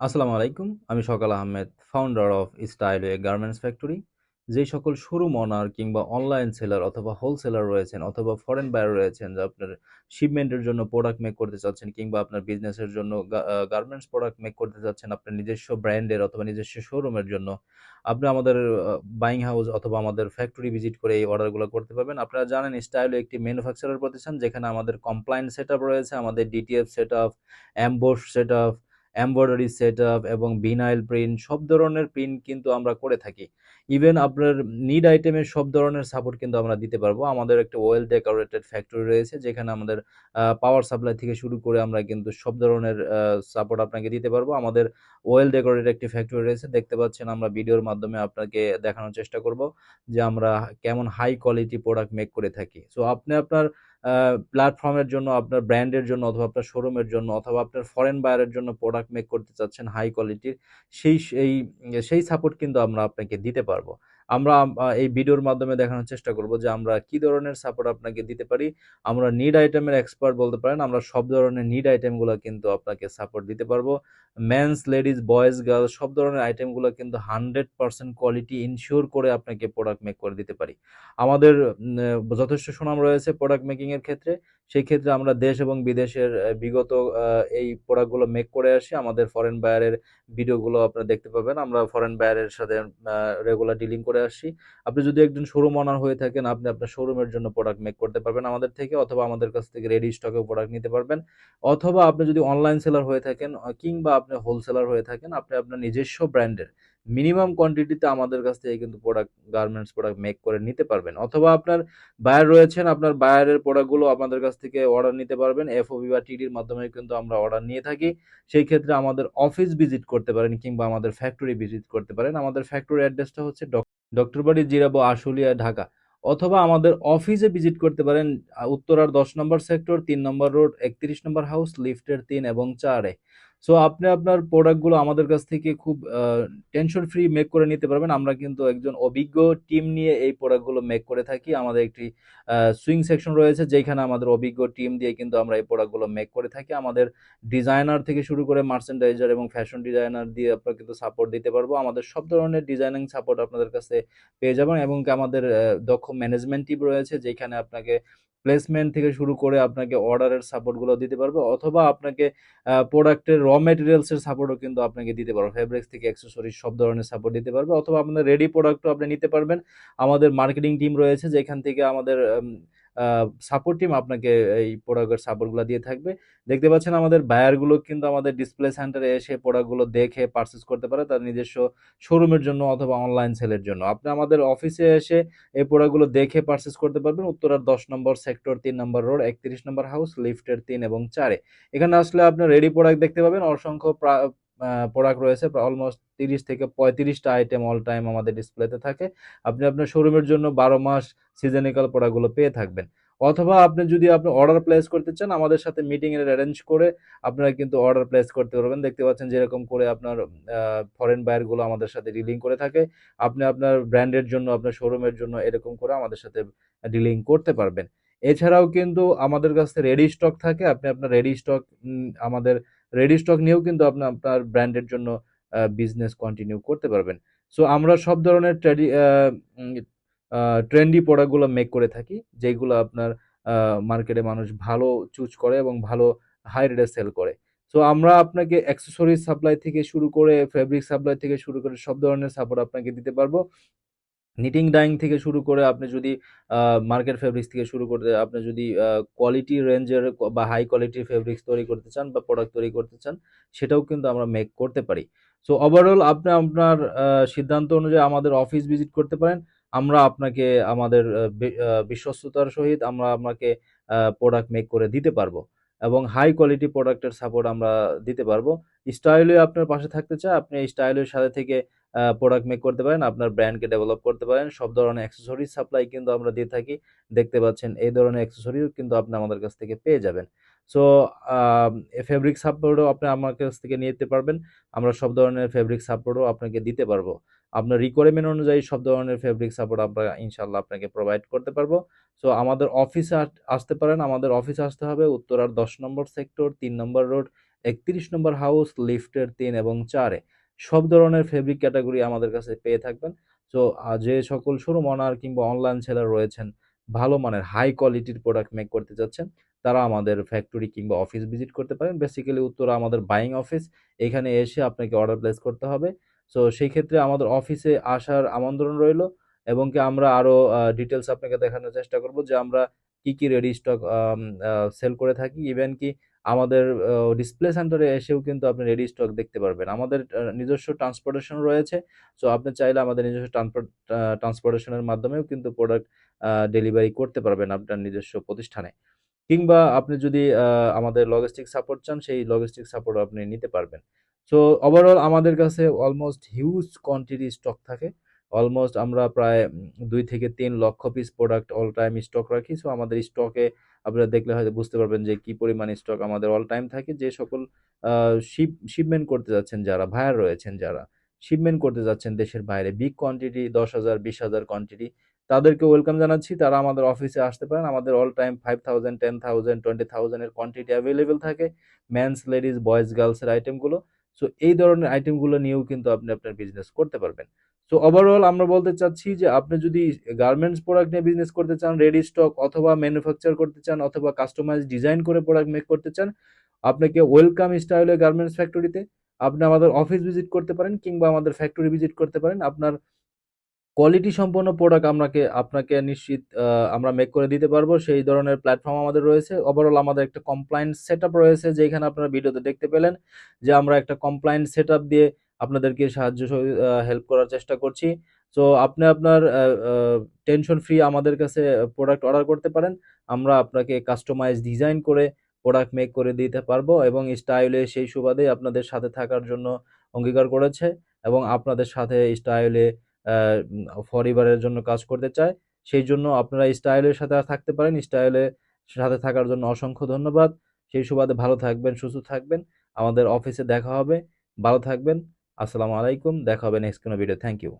আসসালামু আলাইকুম। আমি Sakal Ahmed founder of style A garments factory যে সকল শোরুম ওনার কিংবা অনলাইন সেলার অথবা হোলসেলার রয়েছেন অথবা ফরেন বায়ার রয়েছেন, যা আপনার শিপমেন্টের জন্য প্রোডাক্ট মেক করতে চাচ্ছেন কিংবা আপনার বিজনেসের জন্য গার্মেন্টস প্রোডাক্ট মেক করতে চাচ্ছেন আপনার নিজস্ব ব্র্যান্ডের অথবা নিজস্ব শোরুমের জন্য, আপনি আমাদের বাইং হাউস অথবা আমাদের ফ্যাক্টরি ভিজিট করে এই অর্ডারগুলো করতে পারবেন। আপনারা জানেন স্টাইল একটি ম্যানুফ্যাকচারার প্রতিষ্ঠান যেখানে আমাদের কমপ্লায়েন্ট সেট রয়েছে, আমাদের DTF set up emboss set up embroidery setup এবং ভিনাইল প্রিন্ট সব ধরনের প্রিন্ট কিন্তু আমরা করে থাকি। ইভেন আপনার নিড আইটেমের সব ধরনের সাপোর্ট কিন্তু আমরা দিতে পারব। আমাদের একটা ওয়েল ডেকোরেটেড ফ্যাক্টরি রয়েছে, যেখানে আমাদের পাওয়ার সাপ্লাই থেকে শুরু করে আমরা কিন্তু সব ধরনের সাপোর্ট আপনাকে দিতে পারব। আমাদের ওয়েল ডেকোরেটেড একটি ফ্যাক্টরি রয়েছে, দেখতে পাচ্ছেন আমরা ভিডিওর মাধ্যমে আপনাকে দেখানোর চেষ্টা করব যে আমরা কেমন হাই কোয়ালিটি প্রোডাক্ট মেক করে থাকি। সো আপনি আপনার প্ল্যাটফর্মের জন্য, আপনার ব্র্যান্ডের জন্য অথবা আপনার শোরুমের জন্য অথবা আপনার ফরেন বায়ারের জন্য প্রোডাক্ট মেক করতে চাচ্ছেন হাই কোয়ালিটির সেই সেই সেই সাপোর্ট কিন্তু আমরা আপনাকে দিতে পারব। আমরা এই ভিডিওর মাধ্যমে দেখানোর চেষ্টা করব যে আমরা কি ধরনের সাপোর্ট আপনাকে দিতে পারি। আমরা নিড আইটেমের এক্সপার্ট বলতে পারেন, আমরা সব ধরনের নিড আইটেমগুলো কিন্তু আপনাকে সাপোর্ট দিতে পারব। মেন্স লেডিস বয়েজ গার্লস সব ধরনের আইটেমগুলো কিন্তু হান্ড্রেড পার্সেন্ট কোয়ালিটি ইনশিওর করে আপনাকে প্রোডাক্ট মেক করে দিতে পারি। আমাদের যথেষ্ট সুনাম রয়েছে প্রোডাক্ট মেকিংয়ের ক্ষেত্রে। সেই ক্ষেত্রে আমরা দেশ এবং বিদেশের বিগত এই প্রোডাক্টগুলো মেক করে আসি। আমাদের ফরেন বায়ারের ভিডিওগুলো আপনারা দেখতে পাবেন। আমরা ফরেন বায়ারের সাথে রেগুলার ডিলিং করে আসছি আপনি যদি একজন শোরুম অনার হয়ে থাকেন, আপনি আপনার শোরুমের জন্য প্রোডাক্ট মেক করতে পারবেন আমাদের থেকে অথবা আমাদের কাছ থেকে রেডি স্টকেও প্রোডাক্ট নিতে পারবেন। অথবা আপনি যদি অনলাইন সেলার হয়ে থাকেন কিংবা আপনি হোলসেলার হয়ে থাকেন, আপনি আপনার নিজস্ব ব্র্যান্ডের মিনিমাম কোয়ান্টিটিতে আমাদের কাছ থেকে কিন্তু প্রোডাক্ট গার্মেন্টস প্রোডাক্ট মেক করে নিতে পারবেন। অথবা আপনার বায়ার রয়েছেন, আপনার বায়ারের প্রোডাক্টগুলো আমাদের কাছ থেকে অর্ডার নিতে পারবেন। এফওবি বা টিডির মাধ্যমে কিন্তু আমরা অর্ডার নিয়ে থাকি। সেই ক্ষেত্রে আমাদের অফিস ভিজিট করতে পারেন কিংবা আমাদের ফ্যাক্টরি ভিজিট করতে পারেন। আমাদের ফ্যাক্টরি অ্যাড্রেসটা হচ্ছে ডক্টর বাড়ি জিরাবো, আশুলিয়া, ঢাকা। অথবা আমাদের অফিসে ভিজিট করতে পারেন উত্তরার দশ নম্বর সেক্টর তিন নম্বর রোড একত্রিশ নম্বর হাউস লিফটের তিন এবং চারে। সো আপনি আপনার প্রোডাক্টগুলো আমাদের কাছ থেকে খুব টেনশন ফ্রি মেক করে নিতে পারবেন। আমরা কিন্তু একজন অভিজ্ঞ টিম নিয়ে এই প্রোডাক্টগুলো মেক করে থাকি। আমাদের একটি সুইং সেকশন রয়েছে যেখানে আমাদের অভিজ্ঞ টিম দিয়ে কিন্তু আমরা এই প্রোডাক্টগুলো মেক করে থাকি। আমাদের ডিজাইনার থেকে শুরু করে মার্চেন্ডাইজার এবং ফ্যাশন ডিজাইনার দিয়ে আপনারা কিন্তু সাপোর্ট দিতে পারব। আমাদের সব ধরনের ডিজাইনিং সাপোর্ট আপনাদের কাছে পেয়ে যাবেন এবং আমাদের দক্ষ ম্যানেজমেন্ট টিম রয়েছে যেখানে আপনাকে প্লেসমেন্ট থেকে শুরু করে আপনাকে অর্ডারের সাপোর্টগুলো দিতে পারবে। অথবা আপনাকে প্রোডাক্টের র মেটেরিয়ালসের সাপোর্টও কিন্তু আপনাকে দিতে পারবে। ফেব্রিক্স থেকে অ্যাক্সেসরিজ সব ধরনের সাপোর্ট দিতে পারবে। অথবা আপনার রেডি প্রোডাক্টও আপনি নিতে পারবেন। আমাদের মার্কেটিং টিম রয়েছে, যেখান থেকে আমাদের সাপোর্ট টিম আপনাকে এই প্রোডাক্টের সাপোর্টগুলো দিয়ে থাকবে। দেখতে পাচ্ছেন আমাদের বায়ারগুলো কিন্তু আমাদের ডিসপ্লে সেন্টারে এসে প্রোডাক্টগুলো দেখে পারচেস করতে পারে তার নিজস্ব শোরুমের জন্য অথবা অনলাইন সেলের জন্য। আপনি আমাদের অফিসে এসে এই প্রোডাক্টগুলো দেখে পারচেস করতে পারবেন। উত্তরার দশ নম্বর সেক্টর তিন নম্বর রোড একত্রিশ নম্বর হাউস লিফটের তিন এবং চারে। এখানে আসলে আপনার রেডি প্রোডাক্ট দেখতে পাবেন। অসংখ্য প্রোডাক্ট রয়েছে। অলমোস্ট তিরিশ থেকে পঁয়ত্রিশটা আইটেম অল টাইম আমাদের ডিসপ্লেতে থাকে। আপনি আপনার শোরুমের জন্য বারো মাস সিজনিক্যাল প্রোডাক্টগুলো পেয়ে থাকবেন। অথবা আপনি যদি আপনি অর্ডার প্লেস করতে চান, আমাদের সাথে মিটিং এর অ্যারেঞ্জ করে আপনারা কিন্তু অর্ডার প্লেস করতে পারবেন। দেখতে পাচ্ছেন যেরকম করে আপনার ফরেন বায়ারগুলো আমাদের সাথে ডিলিং করে থাকে। আপনি আপনার ব্র্যান্ডের জন্য, আপনার শোরুমের জন্য এরকম করে আমাদের সাথে ডিলিং করতে পারবেন। এছাড়াও কিন্তু আমাদের কাছে রেডি স্টক থাকে। আপনি আপনার রেডি স্টক আমাদের রেডি স্টক নিয়েও কিন্তু আপনি, আপনার ব্র্যান্ডের জন্য বিজনেস কন্টিনিউ করতে পারবেন। সো আমরা সব ধরনের ট্রেডি ট্রেন্ডি প্রোডাক্টগুলো মেক করে থাকি, যেগুলো আপনার মার্কেটে মানুষ ভালো চুজ করে এবং ভালো হাই রেটে সেল করে। সো আমরা আপনাকে অ্যাক্সেসরিজ সাপ্লাই থেকে শুরু করে ফেব্রিক সাপ্লাই থেকে শুরু করে সব ধরনের সাপোর্ট আপনাকে দিতে পারব। নিটিং ডাইং থেকে শুরু করে আপনি যদি মার্কেট ফেব্রিক্স থেকে শুরু করতে আপনি যদি কোয়ালিটি রেঞ্জের বা হাই কোয়ালিটির ফেব্রিক্স তৈরি করতে চান বা প্রোডাক্ট তৈরি করতে চান, সেটাও কিন্তু আমরা মেক করতে পারি। সো ওভারঅল আপনি আপনার সিদ্ধান্ত অনুযায়ী আমাদের অফিস ভিজিট করতে পারেন। আমরা আপনাকে আমাদের বিশ্বস্ততার সহিত আমরা আপনাকে প্রোডাক্ট মেক করে দিতে পারব এবং হাই কোয়ালিটি প্রোডাক্টের সাপোর্ট আমরা দিতে পারব। স্টাইলে আপনার পাশে থাকতে চায় আপনি স্টাইলের সাথে থেকে প্রোডাক্ট মেক করতে পারেন, আপনার ব্র্যান্ডকে ডেভেলপ করতে পারেন, সব ধরনের অ্যাক্সেসরি সাপ্লাই কিন্তু আমরা দিয়ে থাকি। দেখতে পাচ্ছেন এই ধরনের অ্যাক্সেসরিও কিন্তু আপনি আমাদের কাছ থেকে পেয়ে যাবেন। সো ফেব্রিক সাপোর্টও আপনি আমার কাছ থেকে নিতে পারবেন। আমরা সব ধরনের ফেব্রিক সাপোর্টও আপনাকে দিতে পারব। আপনার রিকোয়ারমেন্ট অনুযায়ী সব ধরনের ফেব্রিক সাপোর্ট আমরা ইনশাল্লাহ আপনাকে প্রোভাইড করতে পারব। সো আমাদের অফিসে আসতে পারেন। আমাদের অফিসে আসতে হবে উত্তরার দশ নম্বর সেক্টর তিন নম্বর রোড একত্রিশ নম্বর হাউস লিফটের তিন এবং চারে। সব ধরনের ফেব্রিক ক্যাটাগরি আমাদের কাছে পেয়ে থাকবেন। তো যে সকল শোরুম অনার কিংবা অনলাইন সেলার রয়েছেন, ভালো মানের হাই কোয়ালিটির প্রোডাক্ট মেক করতে যাচ্ছেন তারা আমাদের ফ্যাক্টরি কিংবা অফিস ভিজিট করতে পারেন। বেসিক্যালি উত্তরা আমাদের বাইং অফিস এখানে এসে আপনাকে অর্ডার প্লেস করতে হবে। সো সেই ক্ষেত্রে আমাদের অফিসে আসার আমন্ত্রণ রইল এবং কি আমরা আরও ডিটেলস আপনাকে দেখানোর চেষ্টা করব যে আমরা কি কি রেডি স্টক সেল করে থাকি। ইভেন কি আমাদের ডিসপ্লে সেন্টারে এসেও কিন্তু আপনি রেডি স্টক দেখতে পারবেন। আমাদের নিজস্ব ট্রান্সপোর্টেশন রয়েছে। সো আপনি চাইলে আমাদের নিজস্ব ট্রান্সপোর্টেশনের মাধ্যমেও কিন্তু প্রোডাক্ট ডেলিভারি করতে পারবেন আপনার নিজস্ব প্রতিষ্ঠানে। কিংবা আপনি যদি আমাদের লজিস্টিক সাপোর্ট চান, সেই লজিস্টিক সাপোর্ট আপনি নিতে পারবেন। সো ওভারঅল আমাদের কাছে অলমোস্ট হিউজ কোয়ান্টিটি স্টক থাকে। অলমোস্ট আমরা প্রায় দুই থেকে তিন lakh piece product all time stock রাখি। সো আমাদের স্টকে আপনারা দেখলে হয়তো বুঝতে পারবেন যে কি পরিমাণ স্টক আমাদের অল টাইম থাকে। যে সকল শিপ শিপমেন্ট করতে যাচ্ছেন যারা ভায়ার রয়েছেন যারা শিপমেন্ট করতে যাচ্ছেন দেশের বাইরে বিগ কোয়ান্টিটি দশ হাজার, বিশ হাজার কোয়ান্টিটি তাদেরকে ওয়েলকাম জানাচ্ছি। তারা আমাদের অফিসে আসতে পারেন। আমাদের all time five thousand ten thousand twenty থাউজেন্ডের quantity available থাকে। ম্যানস লেডিস বয়েজ গার্লসের আইটেমগুলো সো এই ধরনের আইটেমগুলো নিয়েও কিন্তু আপনি আপনার বিজনেস করতে পারবেন। সো ওভারঅল আমরা বলতে চাচ্ছি যে আপনি যদি গার্মেন্টস প্রোডাক্ট নিয়ে বিজনেস করতে চান রেডি স্টক অথবা ম্যানুফ্যাকচার করতে চান অথবা কাস্টমাইজ ডিজাইন করে প্রোডাক্ট মেক করতে চান, আপনাকে ওয়েলকাম স্টাইলে গার্মেন্টস ফ্যাক্টরিতে আপনি আমাদের অফিস ভিজিট করতে পারেন কিংবা আমাদের ফ্যাক্টরি ভিজিট করতে পারেন। আপনার কোয়ালিটি সম্পন্ন প্রোডাক্ট আপনাকে আপনাকে নিশ্চিত আমরা মেক করে দিতে পারব। সেই ধরনের প্ল্যাটফর্ম আমাদের রয়েছে। ওভারঅল আমাদের একটা কমপ্লায়েন্স সেট রয়েছে যেখানে আপনারা ভিডিওতে দেখতে পেলেন যে আমরা একটা কমপ্লায়েন্স সেট দিয়ে আপনাদেরকে সাহায্য হেল্প করার চেষ্টা করছি। সো আপনি আপনার টেনশন ফ্রি আমাদের কাছে প্রোডাক্ট অর্ডার করতে পারেন। আমরা আপনাকে কাস্টমাইজ ডিজাইন করে প্রোডাক্ট মেক করে দিতে পারব এবং স্টাইলে সেই সুবাদে আপনাদের সাথে থাকার জন্য অঙ্গীকার করেছে এবং আপনাদের সাথে স্টাইলে পরিবারের জন্য কাজ করতে চায়। সেই জন্য আপনারা স্টাইলের সাথে থাকতে পারেন। স্টাইলের সাথে থাকার জন্য অসংখ্য ধন্যবাদ। সেই সুবাদে ভালো থাকবেন, সুস্থ থাকবেন। আমাদের অফিসে দেখা হবে। ভালো থাকবেন। আসসালামু আলাইকুম দেখা হবে নেক্সট কোনো ভিডিও থ্যাংক ইউ